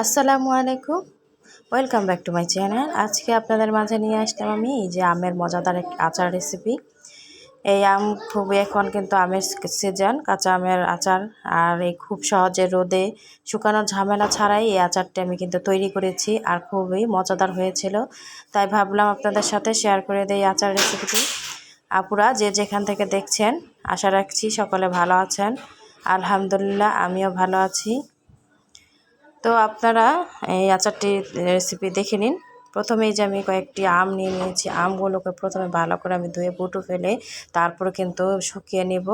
আসসালামু আলাইকুম। Welcome back to my channel আজকে আপনাদের মাঝে নিয়ে আসলাম আমি এই যে আমের মজাদার এক আচার রেসিপি এই আম খুবই এখন কিন্তু আমের সিজন কাঁচা আমের আচার, আর এই খুব সহজে রোদে শুকানোর ঝামেলা ছাড়াই এই আচারটি আমি কিন্তু তৈরি করেছি, আর খুবই মজাদার হয়েছিল। তাই ভাবলাম আপনাদের সাথে শেয়ার করে দেই আচার রেসিপিটি আপুরা, যে যেখান থেকে দেখছেন, আশা রাখছি সকলে ভালো আছেন। আলহামদুলিল্লাহ, আমিও ভালো আছি। তো আপনারা এই আচারটি রেসিপি দেখে নিন। প্রথমেই যে আমি কয়েকটি আম নিয়ে নিয়েছি, আমগুলোকে প্রথমে ভালো করে আমি ধুয়ে বুটু ফেলে, তারপরে কিন্তু শুকিয়ে নেব।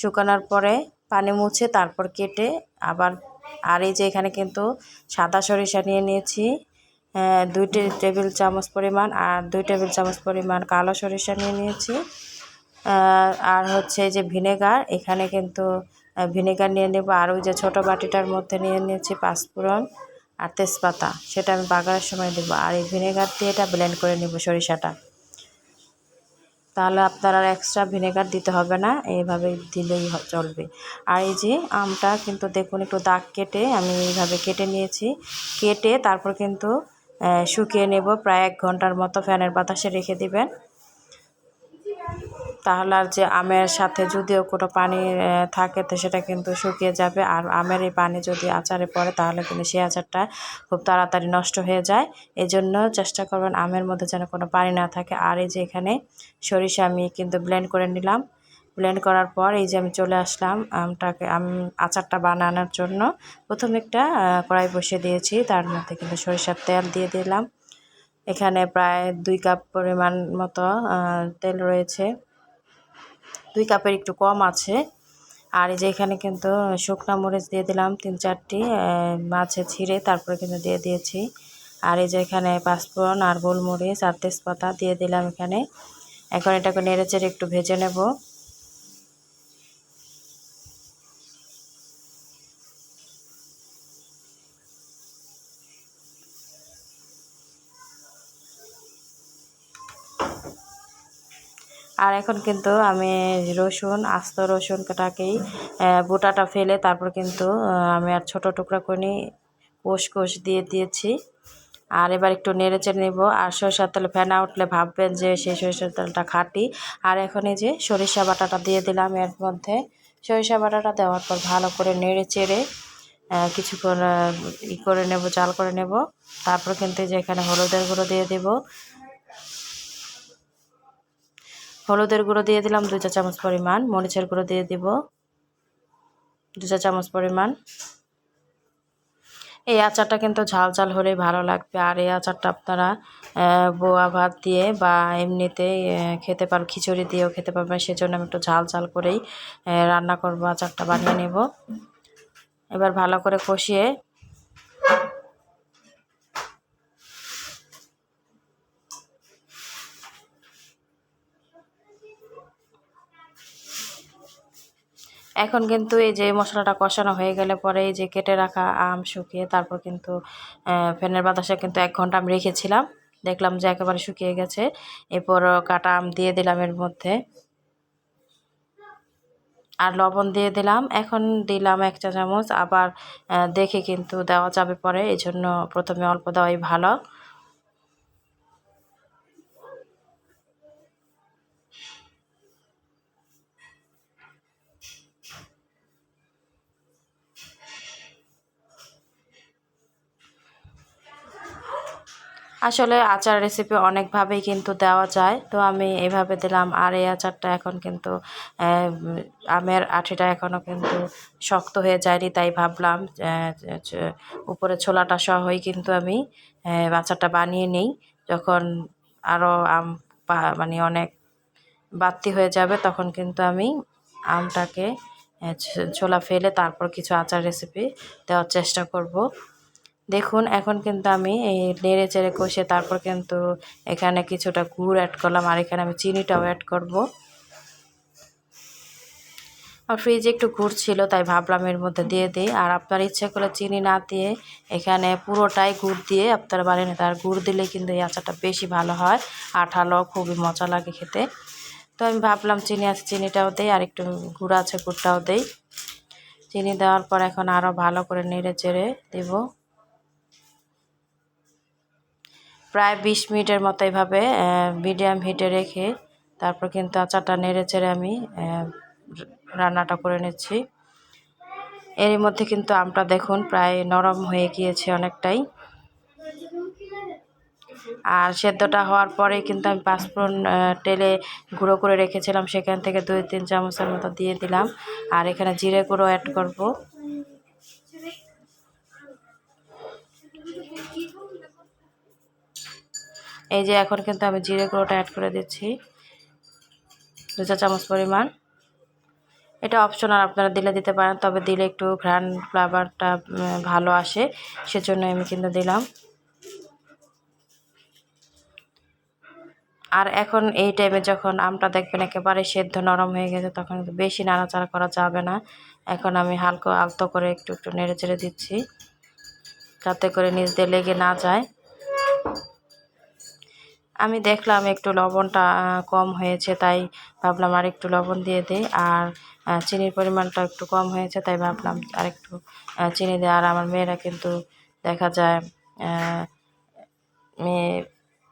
শুকানোর পরে পানি মুছে তারপর কেটে আবার, আর এই যে এখানে কিন্তু সাদা সরিষা নিয়ে নিয়েছি দুই টেবিল চামচ পরিমাণ, আর দুই টেবিল চামচ পরিমাণ কালো সরিষা নিয়ে নিয়েছি। আর হচ্ছে যে ভিনেগার, এখানে কিন্তু ভিনেগার নিয়ে নেব আর ওই যে ছোটো বাটিটার মধ্যে নিয়ে নিয়েছি পাঁচফোড়ন আর তেজপাতা, সেটা আমি বাগারের সময় দেবো। আর এই ভিনেগার দিয়ে এটা ব্লেন্ড করে নেব সরিষাটা। তাহলে আপনার আর এক্সট্রা ভিনেগার দিতে হবে না, এইভাবে দিলেই চলবে। আর এই যে আমটা কিন্তু দেখুন একটু দাগ কেটে আমি এইভাবে কেটে নিয়েছি। কেটে তারপর কিন্তু শুকিয়ে নেব, প্রায় এক ঘণ্টার মতো ফ্যানের বাতাসে রেখে দিবেন। তাহলে আর যে আমের সাথে যদিও কোনো পানি থাকে তো সেটা কিন্তু শুকিয়ে যাবে। আর আমের এই পানি যদি আচারে পড়ে, তাহলে কিন্তু সেই আচারটা খুব তাড়াতাড়ি নষ্ট হয়ে যায়। এই জন্য চেষ্টা করবেন আমের মধ্যে যেন কোনো পানি না থাকে। আর এই যে এখানে সরিষা আমি কিন্তু ব্লেন্ড করে নিলাম। ব্লেন্ড করার পর এই যে আমি চলে আসলাম আমটাকে, আম আচারটা বানানোর জন্য। প্রথমে একটা কড়াই বসিয়ে দিয়েছি। তার মধ্যে কিন্তু সরিষার তেল দিয়ে দিলাম। এখানে প্রায় দুই কাপ পরিমাণ মতো তেল রয়েছে। দুই কাপের একটু কম আছে। আর এই যে এখানে কিন্তু শুকনো মরিচ দিয়ে দিলাম তিন চারটি মাছে ছিঁড়ে তারপরে কিন্তু দিয়ে দিয়েছি। আর এই যে এখানে পাঁচফোড়ন আর গোলমরিচ আর তেজপাতা দিয়ে দিলাম এখানে। এখন এটাকে নেড়ে চেড়ে একটু ভেজে নেব। আর এখন কিন্তু আমি রসুন, আস্ত রসুনটাকেই বোটাটা ফেলে তারপর কিন্তু আমি আর ছোটো টুকরা করে কোষ কোষ দিয়ে দিয়েছি। আর এবার একটু নেড়ে চেড়ে নেব। আর সরিষার তেল ফেনা উঠলে ভাববেন যে সেই সরিষার তেলটা খাটি। আর এখন এই যে সরিষা বাটাটা দিয়ে দিলাম এর মধ্যে। সরিষা বাটাটা দেওয়ার পর ভালো করে নেড়ে চেড়ে কিছুক্ষণ ই করে নেব চাল করে নেব। তারপর কিন্তু যে এখানে হলুদের গুঁড়ো দিয়ে দেবো। হলুদের গুঁড়ো দিয়ে দিলাম দু চা চামচ পরিমাণ, মরিচের গুঁড়ো দিয়ে দিব দু চা চামচ পরিমাণ। এই আচারটা কিন্তু ঝাল ঝাল হলেই ভালো লাগবে, আর এই আচারটা আপনারা বোয়া ভাত দিয়ে বা এমনিতে খেতে পার, খিচুড়ি দিয়েও খেতে পারবেন, সেজন্য আমি একটু ঝাল ঝাল করেই রান্না করব, আচারটা বানিয়ে নেব। এবার ভালো করে কষিয়ে এখন কিন্তু এই যে মশলাটা কষানো হয়ে গেলে পরে এই যে কেটে রাখা আম শুকিয়ে তারপর কিন্তু ফ্যানের বাতাসে কিন্তু এক ঘণ্টা আমি রেখেছিলাম। দেখলাম যে একেবারে শুকিয়ে গেছে। এরপর কাটা আম দিয়ে দিলাম এর মধ্যে। আর লবণ দিয়ে দিলাম। এখন দিলাম এক চা চামচ আবার দেখে কিন্তু দেওয়া যাবে পরে। এই জন্য প্রথমে অল্প দেওয়াই ভালো। আসলে আচার রেসিপি অনেকভাবেই কিন্তু দেওয়া যায়। তো আমি এভাবে দিলাম। আর এই আচারটা এখন কিন্তু আমের আঠিটা এখনও কিন্তু শক্ত হয়ে যায়নি, তাই ভাবলাম উপরে ছোলাটা সহই কিন্তু আমি আচারটা বানিয়ে নিই। যখন আরও আম মানে অনেক বাড়তি হয়ে যাবে, তখন কিন্তু আমি আমটাকে ছোলা ফেলে তারপর কিছু আচার রেসিপি দেওয়ার চেষ্টা করব। দেখুন, এখন কিন্তু আমি এই নেড়ে চেড়ে কষে তারপর কিন্তু এখানে কিছুটা গুড় অ্যাড করলাম আর এখানে আমি চিনিটাও অ্যাড করব। আর ফ্রিজে একটু গুড় ছিল, তাই ভাবলাম এর মধ্যে দিয়ে দিই। আর আপনার ইচ্ছে করলে চিনি না দিয়ে এখানে পুরোটাই গুড় দিয়ে আপনারা বানিয়ে নিতে আর গুড় দিলে কিন্তু এই আচারটা বেশি ভালো হয়। আঠালো খুবই মজা লাগে খেতে। তো আমি ভাবলাম চিনি আছে, চিনিটাও দেই আর একটু গুড় আছে, গুড়টাও দেই। চিনি দেওয়ার পর এখন আরও ভালো করে নেড়ে চেড়ে দেবো। প্রায় বিশ মিনিটের মতো এভাবে মিডিয়াম হিটে রেখে তারপর কিন্তু আচারটা নেড়ে চেড়ে আমি রান্নাটা করে নিচ্ছি। এর মধ্যে কিন্তু আমটা দেখুন প্রায় নরম হয়ে গিয়েছে অনেকটাই। আর সেদ্ধটা হওয়ার পরে কিন্তু আমি পাঁচফোড়ন টেলে গুঁড়ো করে রেখেছিলাম, সেখান থেকে দুই, তিন চামচের মতো দিয়ে দিলাম। আর এখানে জিরে গুঁড়ো অ্যাড করব। এই যে এখন কিন্তু আমি জিরে গুঁড়োটা অ্যাড করে দিচ্ছি। দু চা চামচ পরিমাণ। এটা অপশনাল আপনারা দিলে দিতে পারেন, তবে দিলে একটু ঘ্রাণ ফ্লেভারটা ভালো আসে সেজন্য আমি কিন্তু দিলাম। আর এখন এই টাইমে যখন আমটা দেখবেন একেবারে সেদ্ধ নরম হয়ে গেছে, তখন কিন্তু বেশি নাড়াচাড়া করা যাবে না। এখন আমি হালকা আলতো করে একটু একটু নেড়ে চেড়ে দিচ্ছি, যাতে করে নিচ দিয়ে লেগে না যায়। আমি দেখলাম একটু লবণটা কম হয়েছে, তাই ভাবলাম আর একটু লবণ দিয়ে দিই। আর চিনির পরিমাণটা একটু কম হয়েছে, তাই ভাবলাম আর একটু চিনি দিই আর আমার মেয়েরা কিন্তু দেখা যায় মেয়ে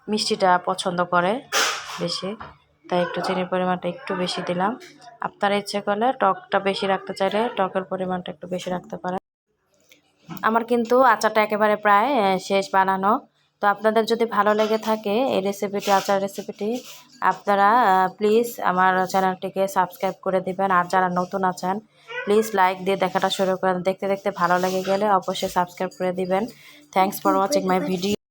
মিষ্টিটা পছন্দ করে বেশি, তাই একটু চিনির পরিমাণটা একটু বেশি দিলাম। আপনারা ইচ্ছে করলে টকটা বেশি রাখতে চাইলে টকের পরিমাণটা একটু বেশি রাখতে পারেন। আমার কিন্তু আচারটা একেবারে প্রায় শেষ বানানো। তো আপনাদের যদি ভালো লেগে থাকে এই রেসিপিটি আচার রেসিপিটি আপনারা প্লিজ আমার চ্যানেলটিকে সাবস্ক্রাইব করে দিবেন। আর যারা নতুন আছেন প্লিজ লাইক দিয়ে দেখাটা শুরু করেন। দেখতে দেখতে ভালো লেগে গেলে অবশ্যই সাবস্ক্রাইব করে দিবেন। Thanks for watching my video